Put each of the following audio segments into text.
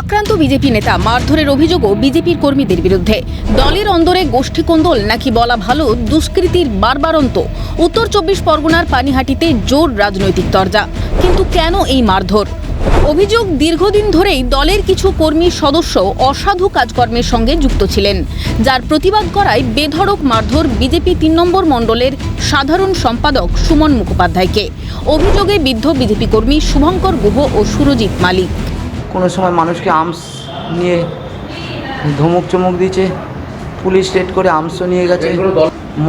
আক্রান্ত বিজেপি নেতা মারধরের অভিযোগও বিজেপির কর্মীদের বিরুদ্ধে। দলের অন্দরে গোষ্ঠীকোন্দল নাকি বলা ভালো, দুষ্কৃতির বারবারন্ত। উত্তর চব্বিশ পরগনার পানিহাটিতে জোর রাজনৈতিক তরজা। কিন্তু কেন এই মারধর? অভিযোগ দীর্ঘদিন ধরেই দলের কিছু কর্মী সদস্য অসাধু কাজকর্মের সঙ্গে যুক্ত ছিলেন, যার প্রতিবাদ করায় বেধড়ক মারধর বিজেপি তিন নম্বর মণ্ডলের সাধারণ সম্পাদক সুমন মুখোপাধ্যায়কে। অভিযোগে বিদ্ধ বিজেপি কর্মী শুভঙ্কর গুহ ও সুরজিৎ মালিক। কোনো সময় মানুষকে আর্মস নিয়ে ধমক চমক দিয়েছে। পুলিশ রেড করে আর্মসও নিয়ে গেছে।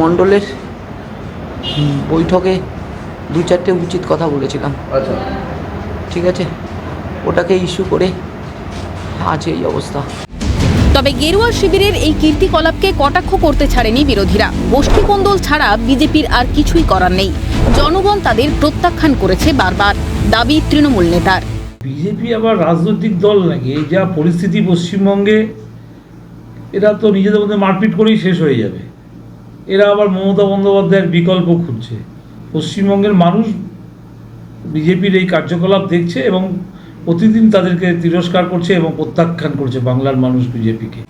মণ্ডলের বৈঠকে দু চারটে উচিত কথা বলেছিলাম। আচ্ছা। ঠিক আছে? ওটাকে ইস্যু করে আছে এই অবস্থা। তবে গেরুয়া শিবিরের এই কীর্তিকলাপকে কটাক্ষ করতে ছাড়েনি বিরোধীরা। গোষ্ঠীকন্দল ছাড়া বিজেপির আর কিছুই করার নেই। জনগণ তাদের প্রত্যাখ্যান করেছে বারবার দাবি তৃণমূল নেতার। বিজেপি আবার রাজনৈতিক দল নাকি? এই যা পরিস্থিতি পশ্চিমবঙ্গে, এরা তো নিজেদের মধ্যে মারপিট করেই শেষ হয়ে যাবে। এরা আবার মমতা বন্দ্যোপাধ্যায়ের বিকল্প খুঁজছে। পশ্চিমবঙ্গের মানুষ বিজেপির এই কার্যকলাপ দেখছে এবং প্রতিদিন তাদেরকে তিরস্কার করছে এবং প্রত্যাখ্যান করছে বাংলার মানুষ বিজেপিকে।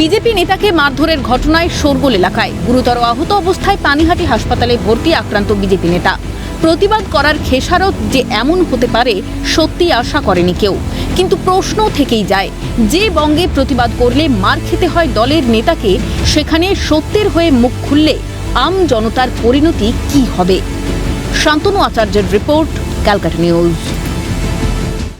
বিজেপি নেতাকে মারধরের ঘটনায় শোরগোল এলাকায়। গুরুতর আহত অবস্থায় পানিহাটি হাসপাতালে ভর্তি আক্রান্ত বিজেপি নেতা। প্রতিবাদ করার খেসারত যে এমন হতে পারে, সত্যি আশা করেনি কেউ। কিন্তু প্রশ্ন থেকেই যায়, যে বঙ্গে প্রতিবাদ করলে মার খেতে হয় দলের নেতাকে, সেখানে সত্যের হয়ে মুখ খুললে আম জনতার পরিণতি কি হবে? শান্তনু আচার্যের রিপোর্ট, ক্যালকাটা নিউজ।